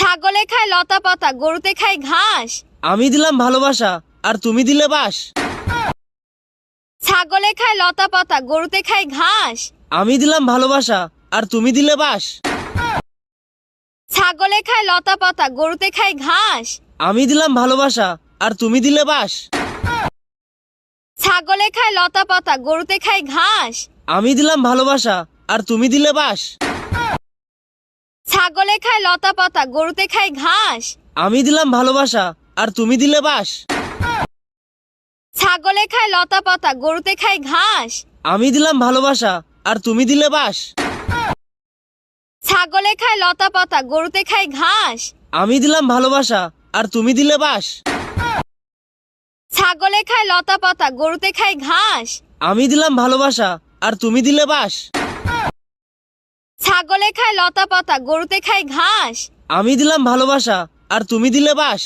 ছাগলে খায় লতা পাতা গরুতে খায় ঘাস। আমি দিলাম ভালোবাসা আর তুমি দিলে বাস। ছাগলে খায় লতা পাতা গরুতে খায় ঘাস। আমি দিলাম ভালোবাসা আর তুমি দিলে বাস। ছাগলে খায় লতা পাতা গরুতে খায় ঘাস। আমি দিলাম ভালোবাসা আর তুমি দিলে বাস। ছাগলে খায় লতা পাতা গরুতে খায় ঘাস। আমি দিলাম ভালোবাসা আর তুমি দিলে বাস। ছাগলে খায় লতা পাতা গরুতে খায় ঘাস। আমি দিলাম ভালোবাসা আর তুমি দিলে বাস। ছাগলে খায় লতা পাতা গরুতে খায় ঘাস। আমি দিলাম ভালোবাসা আর তুমি দিলে বাস। ছাগলে খায় লতা পাতা গরুতে খায় ঘাস। আমি দিলাম ভালোবাসা আর তুমি দিলে বাস। ছাগলে খায় লতা পাতা গরুতে খায় ঘাস। আমি দিলাম ভালোবাসা আর তুমি দিলে বাস। ছাগলে খায় লতা পাতা গরুতে খায় ঘাস। আমি দিলাম ভালোবাসা আর তুমি দিলে বাস।